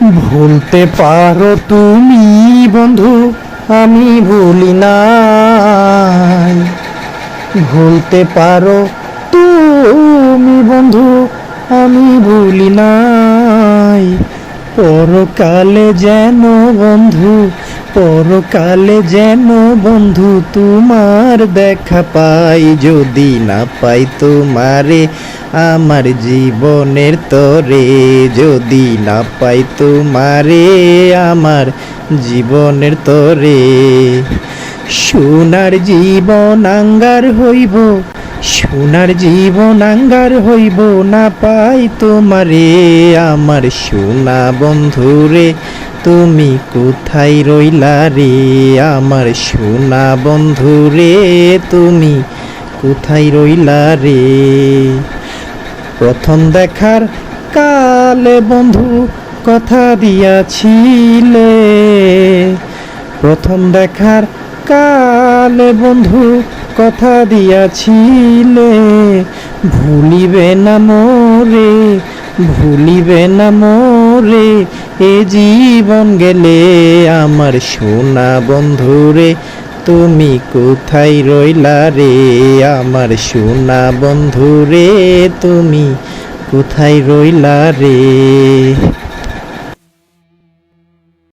ভুলতে পারো তুমি বন্ধু আমি ভুলি নাই। ভুলতে পারো তুমি বন্ধু আমি ভুলি নাই। পরকালে যেন বন্ধু, পরকালে যেন বন্ধু, তোমার দেখা পাই, যদি না পাই তোমারে, আমার জীবনের তরে। যদি না পাই তোমারে, আমার জীবনের তরে। সোনার জীবন আঙ্গার হইব সোনার জীবন আঙ্গার হইব না পাই তোমারে, আমার সোনা বন্ধুরে, তুমি কোথায় রইলা রে? আমার সোনা বন্ধুরে, তুমি কোথায় রইলা রে? প্রথম দেখার কালে বন্ধু কথা দিয়াছিলে। প্রথম দেখার কালে বন্ধু কথা দিয়াছিলে, ভুলিবে না মোরে, ভুলিবে না মোরে, এ জীবন গেলে আমার সোনা বন্ধুরে, তুমি কোথায় রইলা রে? আমার সোনা বন্ধুরে, তুমি কোথায় রইলা রে?